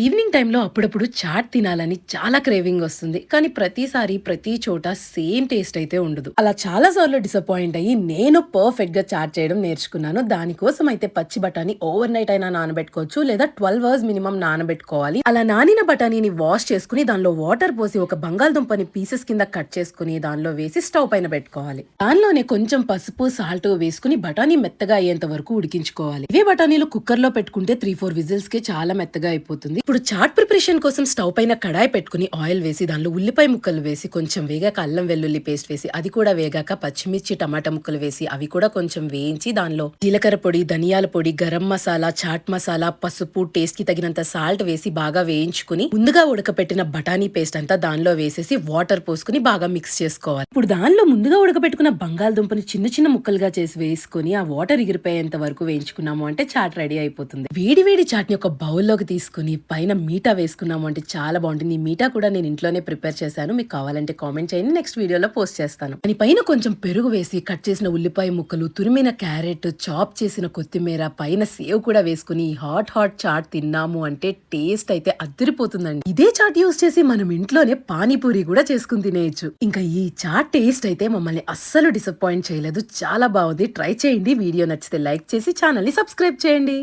Evening టైంలో అప్పుడప్పుడు chat తినాలని చాలా క్రేవింగ్ వస్తుంది. కానీ ప్రతిసారి ప్రతి చోట సేమ్ టేస్ట్ అయితే ఉండదు. అలా చాలా సార్లు డిసప్పాయింట్ అయ్యి నేను పర్ఫెక్ట్గా చాట్ చేయడం నేర్చుకున్నాను. దానికోసం అయితే పచ్చి బఠానీ ఓవర్ నైట్ అయినా నానబెట్టుకోవచ్చు లేదా ట్వెల్వ్ అవర్స్ మినిమం నానబెట్టుకోవాలి. అలా నానిన బఠానీని వాష్ చేసుకుని దానిలో వాటర్ పోసి ఒక బంగాళదుంపని పీసెస్ కింద కట్ చేసుకుని దానిలో వేసి స్టవ్ పైన పెట్టుకోవాలి. దానిలోనే కొంచెం పసుపు సాల్ట్ వేసుకుని బఠానీ మెత్తగా అయ్యేంత వరకు ఉడికించుకోవాలి. ఇవే బఠానీలు కుక్కర్లో పెట్టుకుంటే త్రీ ఫోర్ విజిల్స్కి చాలా మెత్తగా అయిపోతుంది. ఇప్పుడు చాట్ ప్రిపరేషన్ కోసం స్టవ్ పైన కడాయి పెట్టుకుని ఆయిల్ వేసి దానిలో ఉల్లిపాయ ముక్కలు వేసి కొంచెం వేగాక అల్లం వెల్లుల్లి పేస్ట్ వేసి అది కూడా వేగాక పచ్చిమిర్చి టమాటా ముక్కలు వేసి అవి కూడా కొంచెం వేయించి దానిలో జీలకర్ర పొడి ధనియాల పొడి గరం మసాలా చాట్ మసాలా పసుపు టేస్ట్కి తగినంత సాల్ట్ వేసి బాగా వేయించుకుని ముందుగా ఉడకపెట్టిన బఠానీ పేస్ట్ అంతా దానిలో వేసేసి వాటర్ పోసుకుని బాగా మిక్స్ చేసుకోవాలి. ఇప్పుడు దానిలో ముందుగా ఉడకపెట్టుకున్న బంగాళదుంపని చిన్న చిన్న ముక్కలుగా చేసి వేసుకుని ఆ వాటర్ ఎగిరిపోయేంత వరకు వేయించుకున్నాము అంటే చాట్ రెడీ అయిపోతుంది. వేడి వేడి చాట్ని ఒక బౌల్లోకి తీసుకుని పైన మీటా వేసుకున్నాము అంటే చాలా బాగుంటుంది. ఈ మీటా కూడా నేను ఇంట్లోనే ప్రిపేర్ చేశాను. మీకు కావాలంటే కామెంట్ చేయండి. నెక్స్ట్ వీడియోలో పోస్ట్ చేస్తాను. దాని పైన కొంచెం పెరుగు వేసి కట్ చేసిన ఉల్లిపాయ ముక్కలు తురిమిన క్యారెట్ చాప్ చేసిన కొత్తిమీర పైన సేవ్ కూడా వేసుకుని హాట్ హాట్ చాట్ తిన్నాము అంటే టేస్ట్ అయితే అద్దరిపోతుందండి. ఇదే చాట్ యూస్ చేసి మనం ఇంట్లోనే పానీపూరి కూడా చేసుకుని తినేయచ్చు. ఇంకా ఈ చాట్ టేస్ట్ అయితే మమ్మల్ని అస్సలు డిసప్పాయింట్ చేయలేదు. చాలా బాగుంది. ట్రై చేయండి. వీడియో నచ్చితే లైక్ చేసి ఛానల్ని సబ్స్క్రైబ్ చేయండి.